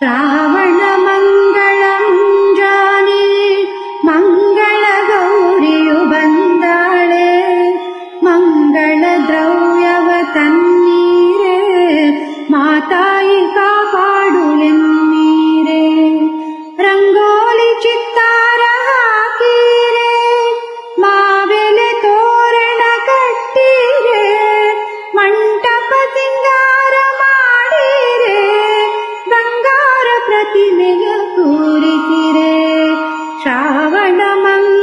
ശ്രാവണ മംഗളം ജാനിൽ മംഗള ഗൗരിയു ಬಂದಾಳೆ ಮಂಗಳ ದ್ರವ್ಯವ ತನ್ನೀರೆ ಮಾತಾಯಿ من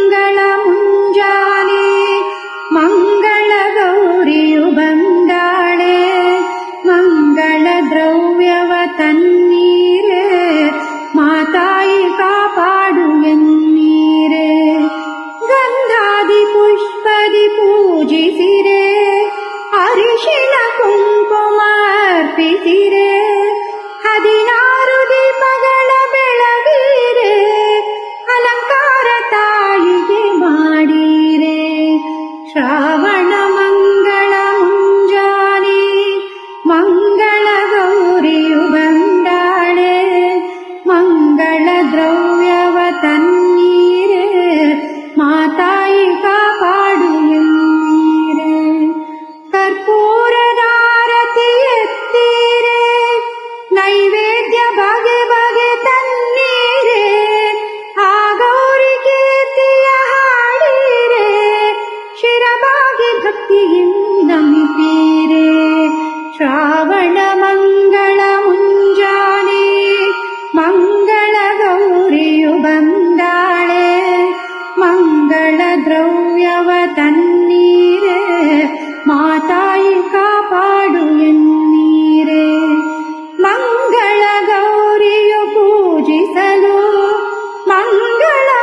ಭಕ್ತಿಯಿಂದಮಿಪೀರೆ ಶ್ರಾವಣ ಮಂಗಳ ಮುಂಜಾನೆ, ಮಂಗಳ ಗೌರಿಯು ಬಂದಾಳೆ. ಮಂಗಳ ದ್ರವ್ಯವ ತನ್ನೀರೆ, ಮಾತಾಯಿ ಕಾಪಾಡು ಎನ್ನೀರೆ ಮಂಗಳ ಗೌರಿಯು ಪೂಜಿಸಲು, ಮಂಗಳ